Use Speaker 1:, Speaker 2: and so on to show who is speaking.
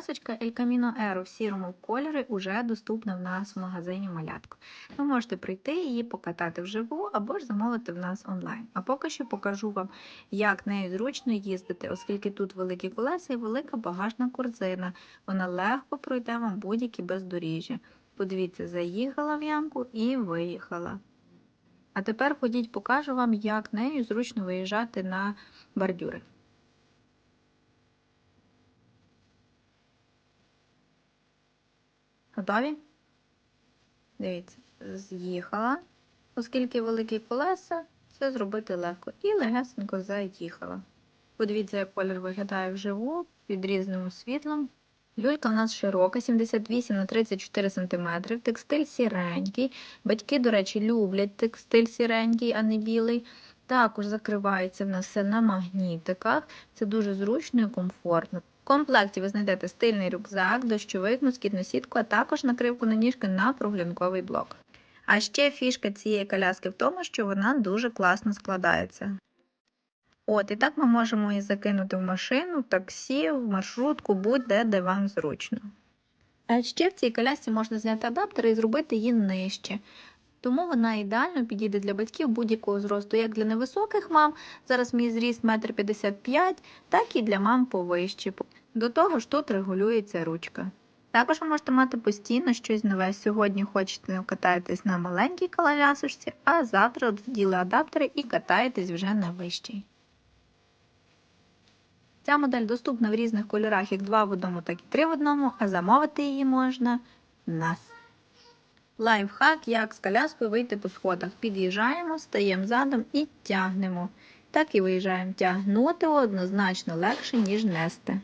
Speaker 1: Колясочка El Camino Aero в сірому кольорі вже доступна в нас в магазині Малятко. Ви можете прийти її покатати вживу або ж замовити в нас онлайн. А поки що покажу вам, як нею зручно їздити, оскільки тут великі колеса і велика багажна корзина. Вона легко пройде вам будь-які бездоріжжя. Подивіться, заїхала в ямку і виїхала. А тепер ходіть, покажу вам, як нею зручно виїжджати на бордюри. Готові? Дивіться, з'їхала, оскільки великі колеса, це зробити легко. І легесенько заїхала. Подивіться, як колір виглядає вживу під різним світлом. Люлька в нас широка, 78 на 34 см, текстиль сіренький. Батьки, до речі, люблять текстиль сіренький, а не білий. Також закривається в нас все на магнітиках. Це дуже зручно і комфортно. Комплекті ви знайдете стильний рюкзак, дощовик, москітну сітку, а також накривку на ніжки на прогулянковий блок. А ще фішка цієї коляски в тому, що вона дуже класно складається. От, і так ми можемо її закинути в машину, в таксі, в маршрутку, будь-де, де вам зручно. А ще в цій колясці можна зняти адаптер і зробити її нижче. Тому вона ідеально підійде для батьків будь-якого зросту, як для невисоких мам, зараз мій зріст 1,55 м, так і для мам повище. До того ж тут регулюється ручка. Також ви можете мати постійно щось нове. Сьогодні хочете катаєтесь на маленькій колясочці, а завтра діли адаптери і катаєтесь вже на вищій. Ця модель доступна в різних кольорах, як 2 в одному, так і 3 в одному, а замовити її можна нас. Лайфхак, як з коляскою вийти по сходах. Під'їжджаємо, стаємо задом і тягнемо. Так і виїжджаємо. Тягнути однозначно легше, ніж нести.